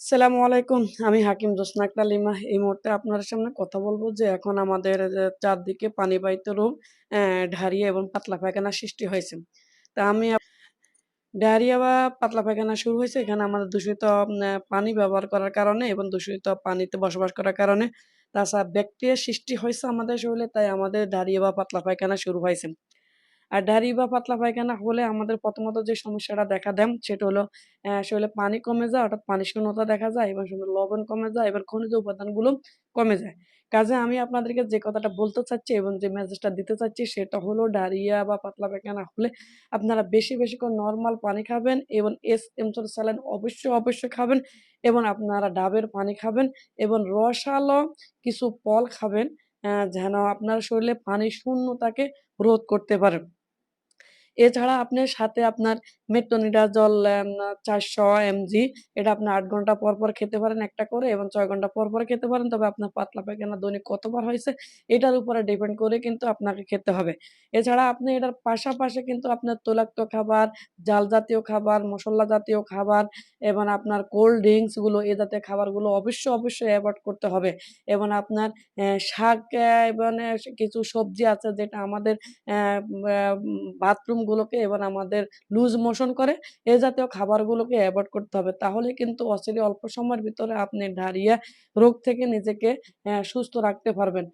আসসালামু আলাইকুম। আমি হাকিম জোসনা আক্তার লিমা। এই মুহূর্তে আপনার সামনে কথা বলব যে এখন আমাদের চারদিকে পানিবাহিত রোগ ডায়রিয়া এবং পাতলা পায়খানা সৃষ্টি হয়েছে। তা আমি ডায়রিয়া বা পাতলা পায়খানা শুরু হয়েছে, এখানে আমাদের দূষিত পানি ব্যবহার করার কারণে এবং দূষিত পানিতে বসবাস করার কারণে। তাছাড়া ব্যাকটেরিয়া সৃষ্টি হয়েছে আমাদের শরীরে, তাই আমাদের ডায়রিয়া বা পাতলা পায়খানা শুরু হয়েছে। আর ডায়রিয়া বা পাতলা পায়খানা হলে আমাদের প্রথমত যে সমস্যাটা দেখা দেন সেটা হলো শরীরে পানি কমে যায় অর্থাৎ পানি শূন্যতা দেখা যায় এবং শরীরে লবণ কমে যায় এবং খনিজ উপাদানগুলো কমে যায়। কাজে আমি আপনাদেরকে যে কথাটা বলতে চাচ্ছি এবং যে মেসেজটা দিতে চাচ্ছি সেটা হলো ডায়রিয়া বা পাতলা পায়খানা হলে আপনারা বেশি, বেশি করে নর্মাল পানি খাবেন এবং এস-এমসল স্যালাইন অবশ্যই, অবশ্যই খাবেন এবং আপনারা ডাবের পানি খাবেন এবং রসালো কিছু ফল খাবেন যেন আপনার শরীরে পানি শূন্যতাকে রোধ করতে পারেন। এছাড়া আপনার সাথে আপনার মেট্রোনিডাজল ৪০০ এমজি এটা আপনি আট ঘণ্টা পর, পর খেতে পারেন একটা করে এবং ছয় ঘণ্টা পর, পর খেতে পারেন। তবে আপনার পাতলা পায়খানা দৈনিক কতবার হয়েছে এটার উপরে ডিপেন্ড করে কিন্তু আপনাকে খেতে হবে। এছাড়া আপনি এটার পাশাপাশি কিন্তু আপনার তৈলাক্ত খাবার, জাল জাতীয় খাবার, মশলা জাতীয় খাবার এবং আপনার কোল্ড ড্রিঙ্কসগুলো এ জাতীয় খাবারগুলো অবশ্যই, অবশ্যই এভয়েড করতে হবে এবং আপনার শাক মানে কিছু সবজি আছে যেটা আমাদের অ্যা বাথরুমগুলোকে এবং আমাদের লুজ মোশন করে, এ জাতীয় খাবারগুলোকে অ্যাভয়েড করতে হবে। তাহলে কিন্তু অস্ট্রেলিয়া অল্প সময়ের ভিতরে আপনি ডায়রিয়া রোগ থেকে নিজেকে সুস্থ রাখতে পারবেন।